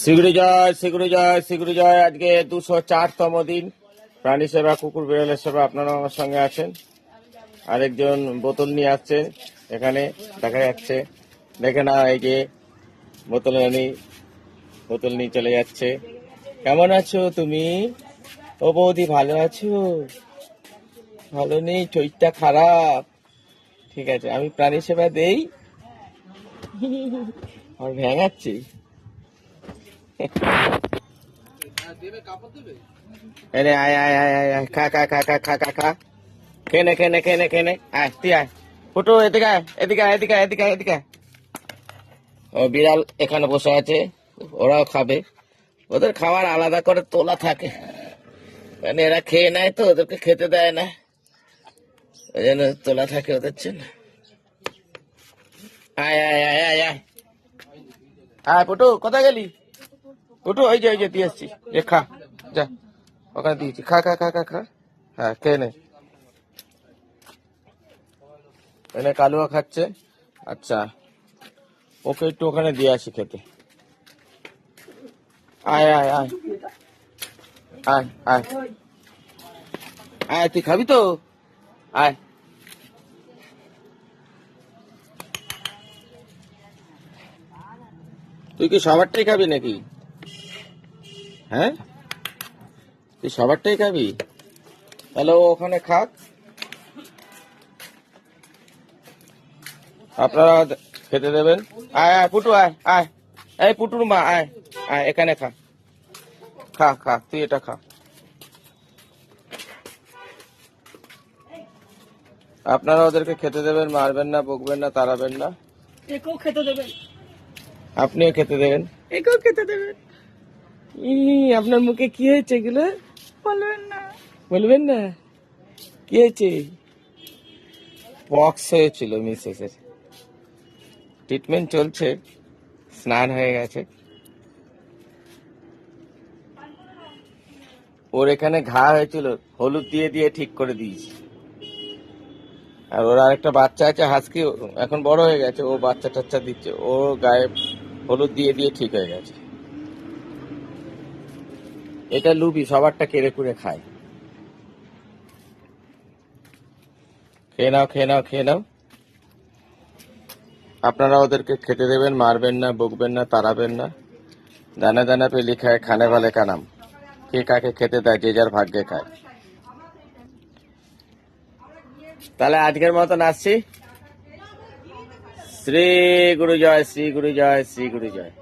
শ্রীগুরু জয় শ্রীগুরু জয় শ্রীগুরু জয়। আজকে দুশো চারতম দিন। প্রাণী সেবা, কুকুর বিড়ালের সেবা আপনারা আমার সঙ্গে আছেন। আরেকজন বোতল নিয়ে আসছেন এখানে, দেখা যাচ্ছে। দেখে না এই যে বোতল আনি বোতল নিয়ে চলে যাচ্ছে। কেমন আছো তুমি? ও বৌদি, ভালো আছো? ভালো নেই চরিত্রটা খারাপ। ঠিক আছে, আমি প্রাণী সেবা দেই। আর ভেঙাচ্ছি এনে আয় আয় আয় আয় আয়, খা খা খা খা খা খা খা। খেনে খেনে খেনে খেনে। আয়, তুই আয়। ফুটো, এদিকে এদিকে এদিকে এদিকে এদিকে ও বিড়াল এখানে বসে আছে, ওরাও খাবে। ওদের খাবার আলাদা করে তোলা থাকে। মানে এরা খেয়ে নেয় তো, ওদেরকে খেতে দেয় না। ওই জন্য তোলা থাকে ওদের জন্য। আয় আয় আয় আয় আয়। আয় পুটু কোথায় গেলি? পুটু ওই যে ওই যে, দিয়ে এসছি যে খা, যা, ওখানে দিয়েছি খা খা খা খা খা। হ্যাঁ খেয়ে নে। এনে কালুয়া খাচ্ছে। আচ্ছা ওকে একটু ওখানে দিয়ে আসি খেতে। আয় আয় আয়। আয় আয়। আয়, তুই খাবি তো? আয়। তুই কি সবারটাই খাবি নাকি? হ্যাঁ? তুই সবারটাই খাবি? তাহলে ওখানে খাক। আপনারা খেতে দেবেন? আয় আয় পুটু আয় আয়। এই পুটুর মা আয় আয় এখানে খা। খা খা তুই এটা খা। আপনারা ওদেরকে খেতে দেবেন মারবেন না বকবেন না তাড়াবেন না। একেও খেতে দেবেন। আপনিও খেতে দেবেন। একেও খেতে দেবেন। ই আপনার মুখে কি হয়েছে এগুলো? বলবেন না। বলবেন না? কি হয়েছে? পক্স হয়েছিল মিসেসের ট্রিটমেন্ট চলছে স্নান হয়ে গেছে। ওর এখানে ঘা হয়েছিল হলুদ দিয়ে দিয়ে ঠিক করে দিয়েছি। আর ওর আরেকটা বাচ্চা আছে হাসকি এখন বড় হয়ে গেছে ও বাচ্চা টাচ্চা দিচ্ছে ও গায়ে হলুদ দিয়ে দিয়ে ঠিক হয়ে গেছে। এটা লুবি সবারটা কেড়ে কুড়ে খায়। খেয়ে নাও খেয়ে নাও খেয়ে নাও। আপনারা ওদেরকে খেতে দেবেন, মারবেন না, বকবেন না, তাড়াবেন না। দানা দানা পেলি খায়, খানে ভালে কানাম। কে কাকে খেতে দেয়, যে যার ভাগ্যে খায়। তাহলে আজকের মতন আসছি। শ্রী গুরু জয়, শ্রী গুরু জয়, শ্রী গুরু জয়।